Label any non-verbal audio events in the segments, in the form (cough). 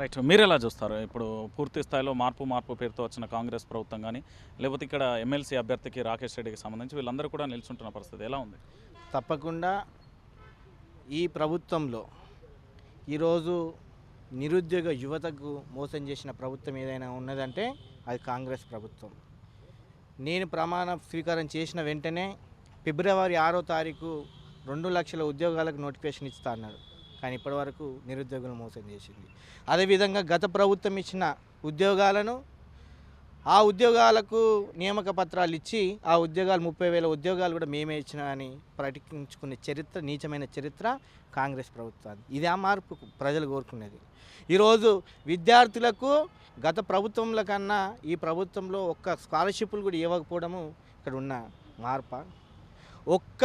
Right మీరు ఎలా చూస్తారు? ఇప్పుడు పూర్తి స్థాయిలో మార్పు మార్పు పేరుతో వచ్చిన కాంగ్రెస్ ప్రభుత్వం కానీ లేకపోతే ఇక్కడ ఎమ్మెల్సీ అభ్యర్థికి రాకేష్ రెడ్డికి సంబంధించి వీళ్ళందరూ కూడా నిల్చుంటున్న పరిస్థితి ఎలా ఉంది? తప్పకుండా ఈ ప్రభుత్వంలో ఈరోజు నిరుద్యోగ యువతకు మోసం చేసిన ప్రభుత్వం ఏదైనా ఉన్నదంటే అది కాంగ్రెస్ ప్రభుత్వం. నేను ప్రమాణ స్వీకారం చేసిన వెంటనే ఫిబ్రవరి ఆరో తారీఖు రెండు లక్షల ఉద్యోగాలకు నోటిఫికేషన్ ఇస్తా అన్నాడు. కానీ ఇప్పటివరకు నిరుద్యోగులు మోసం చేసింది. అదేవిధంగా గత ప్రభుత్వం ఇచ్చిన ఉద్యోగాలను ఆ ఉద్యోగాలకు నియామక పత్రాలు ఇచ్చి ఆ ఉద్యోగాలు ముప్పై వేల ఉద్యోగాలు కూడా మేమే ఇచ్చిన అని ప్రకటించుకునే చరిత్ర నీచమైన చరిత్ర కాంగ్రెస్ ప్రభుత్వాన్ని. ఇది ఆ మార్పు ప్రజలు కోరుకునేది. ఈరోజు విద్యార్థులకు గత ప్రభుత్వంల కన్నా ఈ ప్రభుత్వంలో ఒక్క స్కాలర్షిప్లు కూడా ఇవ్వకపోవడము ఇక్కడ ఉన్న మార్ప? ఒక్క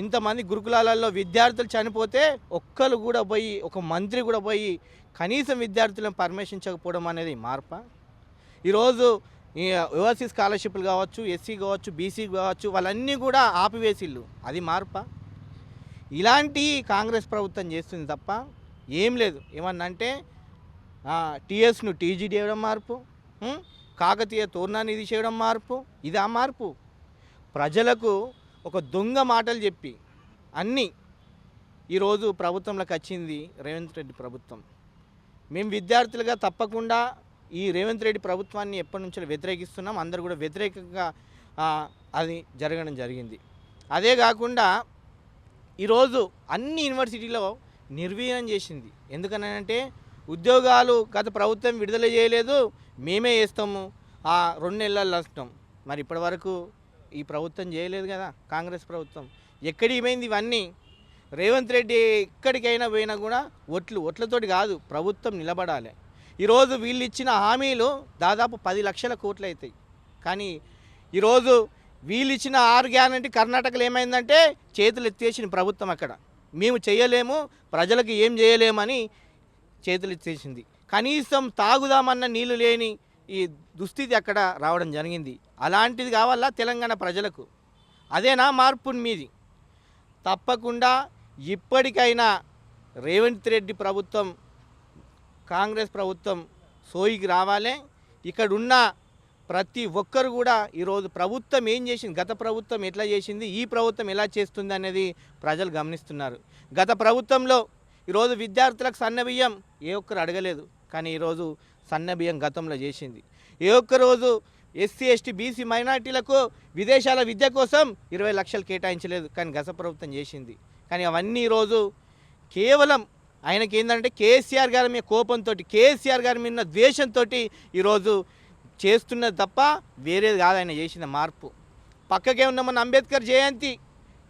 ఇంతమంది గురుకులాలలో విద్యార్థులు చనిపోతే ఒక్కరు కూడా పోయి ఒక మంత్రి కూడా పోయి కనీసం విద్యార్థులను పర్మిషించకపోవడం అనేది మార్ప? ఈరోజు ఓవర్సీ స్కాలర్షిప్లు కావచ్చు ఎస్సీ కావచ్చు బీసీ కావచ్చు వాళ్ళన్నీ కూడా ఆపివేసిళ్ళు. అది మార్ప? ఇలాంటి కాంగ్రెస్ ప్రభుత్వం చేస్తుంది తప్ప ఏం లేదు. ఏమన్నంటే టీఎస్ను టీజీ చేయడం మార్పు కాకతీయ తోరణాన్ని చేయడం మార్పు ఇది ఆ మార్పు. ప్రజలకు ఒక దొంగ మాటలు చెప్పి అన్నీ ఈరోజు ప్రభుత్వంలోకి వచ్చింది రేవంత్ రెడ్డి ప్రభుత్వం. మేము విద్యార్థులుగా తప్పకుండా ఈ రేవంత్ రెడ్డి ప్రభుత్వాన్ని ఎప్పటి నుంచో వ్యతిరేకిస్తున్నాం. అందరు కూడా వ్యతిరేకంగా అది జరగడం జరిగింది. అదే కాకుండా ఈరోజు అన్ని యూనివర్సిటీలో నిర్వీర్యం చేసింది. ఎందుకనంటే ఉద్యోగాలు గత ప్రభుత్వం విడుదల చేయలేదు. మేమే వేస్తాము ఆ రెండు నెలలు వస్తాం మరి ఇప్పటివరకు ఈ ప్రభుత్వం చేయలేదు కదా కాంగ్రెస్ ప్రభుత్వం. ఎక్కడికి పోయింది ఇవన్నీ? రేవంత్ రెడ్డి ఎక్కడికైనా పోయినా కూడా ఒట్లు ఒట్లతోటి కాదు ప్రభుత్వం నిలబడాలి. ఈరోజు వీళ్ళు ఇచ్చిన హామీలు దాదాపు పది లక్షల కోట్లు అవుతాయి. కానీ ఈరోజు వీళ్ళు ఇచ్చిన ఆరు గ్యారంటీ కర్ణాటకలో ఏమైందంటే చేతులు ఎత్తేసిన ప్రభుత్వం అక్కడ. మేము చేయలేము ప్రజలకు ఏం చేయలేమని చేతులు ఎత్తేసింది. కనీసం తాగుదామన్న నీళ్ళు లేని ఈ దుస్థితి అక్కడ రావడం జరిగింది. అలాంటిది కావాలా తెలంగాణ ప్రజలకు? అదేనా మార్పు మీది? తప్పకుండా ఇప్పటికైనా రేవంత్ రెడ్డి ప్రభుత్వం కాంగ్రెస్ ప్రభుత్వం సోయికి రావాలే. ఇక్కడున్న ప్రతి ఒక్కరు కూడా ఈరోజు ప్రభుత్వం ఏం చేసింది? గత ప్రభుత్వం ఎట్లా చేసింది? ఈ ప్రభుత్వం ఎలా చేస్తుంది అనేది ప్రజలు గమనిస్తున్నారు. గత ప్రభుత్వంలో ఈరోజు విద్యార్థులకు సన్నబియ్యం ఏ ఒక్కరు అడగలేదు. కానీ ఈరోజు సన్న బియ్యం గతంలో చేసింది. ఏ ఒక్క రోజు ఎస్సీ ఎస్టీ బీసీ మైనార్టీలకు విదేశాల విద్య కోసం ఇరవై లక్షలు కేటాయించలేదు. కానీ గత ప్రభుత్వం చేసింది. కానీ అవన్నీ ఈరోజు కేవలం ఆయనకి ఏంటంటే కేసీఆర్ గారి మీద కోపంతో కేసీఆర్ గారి మీద ద్వేషంతో ఈరోజు చేస్తున్నది తప్ప వేరేది కాదు ఆయన చేసిన మార్పు. పక్కకే ఉన్న మన అంబేద్కర్ జయంతి.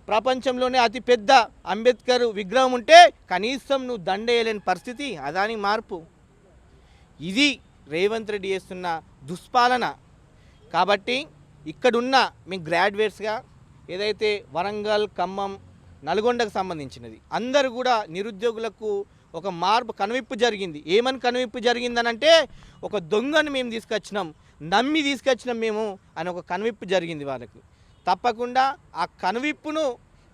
ప్రపంచంలోనే అతి పెద్ద అంబేద్కర్ విగ్రహం ఉంటే కనీసం నువ్వు దండేయలేని పరిస్థితి అదాని మార్పు. ఇది రేవంత్ రెడ్డి చేస్తున్న దుష్పాలన. కాబట్టి ఇక్కడున్న మీ గ్రాడ్యుయేట్స్గా ఏదైతే వరంగల్ ఖమ్మం నల్గొండకు సంబంధించినది అందరూ కూడా నిరుద్యోగులకు ఒక మార్పు కనువిప్పు జరిగింది. ఏమని కనువిప్పు జరిగిందనంటే ఒక దొంగను మేము తీసుకొచ్చినాం నమ్మి తీసుకొచ్చినాం మేము అని ఒక కనువిప్పు జరిగింది వాళ్ళకు. తప్పకుండా ఆ కనువిప్పును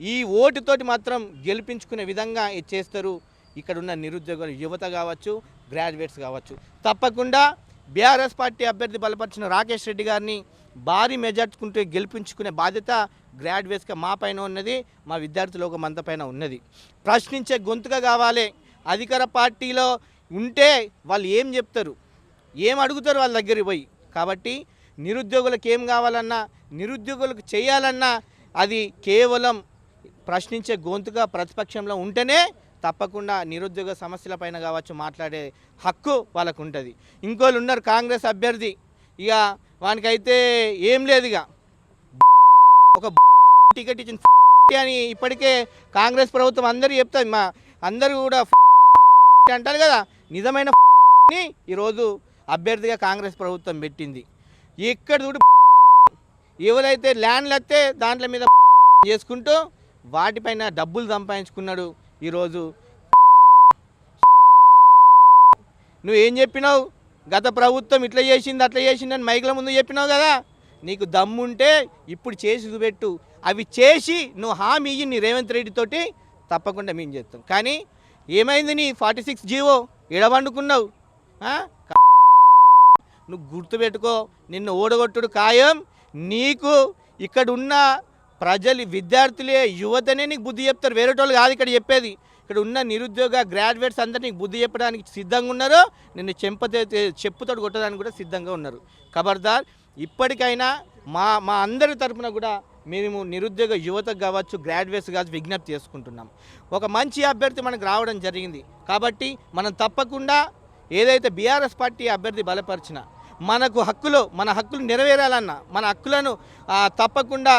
ఈ ఓటుతోటి మాత్రం గెలిపించుకునే విధంగా ఇది చేస్తారు ఇక్కడున్న నిరుద్యోగులు యువత కావచ్చు గ్రాడ్యుయేట్స్ కావచ్చు. తప్పకుండా బీఆర్ఎస్ పార్టీ అభ్యర్థి బలపరిచిన రాకేష్ రెడ్డి గారిని భారీ మెజార్టీకుంటే గెలిపించుకునే బాధ్యత గ్రాడ్యుయేట్స్గా మా పైన ఉన్నది మా విద్యార్థులకు మంత అంత పైన ఉన్నది. ప్రశ్నించే గొంతుగా కావాలి. అధికార పార్టీలో ఉంటే వాళ్ళు ఏం చెప్తారు? ఏం అడుగుతారు వాళ్ళ దగ్గరికి పోయి? కాబట్టి నిరుద్యోగులకు ఏం కావాలన్నా నిరుద్యోగులకు చేయాలన్నా అది కేవలం ప్రశ్నించే గొంతుగా ప్రతిపక్షంలో ఉంటేనే తప్పకుండా నిరుద్యోగ సమస్యలపైన కావచ్చు మాట్లాడే హక్కు వాళ్ళకు ఉంటుంది ఇంకోళ్ళు ఉన్నారు కాంగ్రెస్ అభ్యర్థి. ఇక వానికైతే ఏం లేదు ఇక ఒక (laughs) టికెట్ ఇచ్చిన (laughs) అని ఇప్పటికే కాంగ్రెస్ ప్రభుత్వం అందరూ చెప్తుంది మా అందరూ కూడా (laughs) అంటారు కదా నిజమైన ఈరోజు అభ్యర్థిగా కాంగ్రెస్ ప్రభుత్వం పెట్టింది. ఎక్కడ చూడు ఎవరైతే ల్యాండ్లు వస్తే దాంట్ల మీద చేసుకుంటూ వాటిపైన డబ్బులు సంపాదించుకున్నాడు ఈరోజు నువ్వు ఏం చెప్పినావు? గత ప్రభుత్వం ఇట్లా చేసింది అట్లా చేసింది అని మైకుల ముందు చెప్పినావు కదా? నీకు దమ్ముంటే ఇప్పుడు చేసి చూపెట్టు. అవి చేసి నువ్వు హామీ ఇయ్యి నీ రేవంత్ రెడ్డితోటి తప్పకుండా మేము చేస్తాం. కానీ ఏమైంది నీ ఫార్టీ సిక్స్ జీవో ఇడబండుకున్నావు నువ్వు గుర్తుపెట్టుకో నిన్ను ఓడగొట్టుడు ఖాయం. నీకు ఇక్కడ ఉన్న ప్రజలు విద్యార్థులే యువతనే నీకు బుద్ధి చెప్తారు. వేరే వాళ్ళు కాదు ఇక్కడ చెప్పేది. ఇక్కడ ఉన్న నిరుద్యోగ గ్రాడ్యుయేట్స్ అందరినీ బుద్ధి చెప్పడానికి సిద్ధంగా ఉన్నారు నిన్ను చెంపతే చెప్పుతోడు కొట్టడానికి కూడా సిద్ధంగా ఉన్నారు. ఖబర్దార్ ఇప్పటికైనా మా మా అందరి తరపున కూడా మేము నిరుద్యోగ యువతకు కావచ్చు గ్రాడ్యుయేట్స్ కావచ్చు విజ్ఞప్తి చేసుకుంటున్నాం. ఒక మంచి అభ్యర్థి మనకు రావడం జరిగింది. కాబట్టి మనం తప్పకుండా ఏదైతే బీఆర్ఎస్ పార్టీ అభ్యర్థి బలపరిచిన మనకు హక్కులు మన హక్కులు నెరవేరాలన్నా మన హక్కులను తప్పకుండా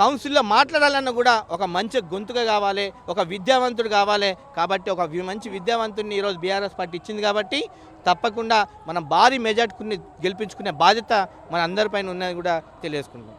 కౌన్సిల్లో మాట్లాడాలన్నా కూడా ఒక మంచి గొంతుగా కావాలి ఒక విద్యావంతుడు కావాలి. కాబట్టి ఒక మంచి విద్యావంతుడిని ఈరోజు బీఆర్ఎస్ పార్టీ ఇచ్చింది కాబట్టి తప్పకుండా మనం భారీ మెజార్టీని గెలిపించుకునే బాధ్యత మన అందరిపైన ఉన్నది కూడా తెలియజేసుకుంటాం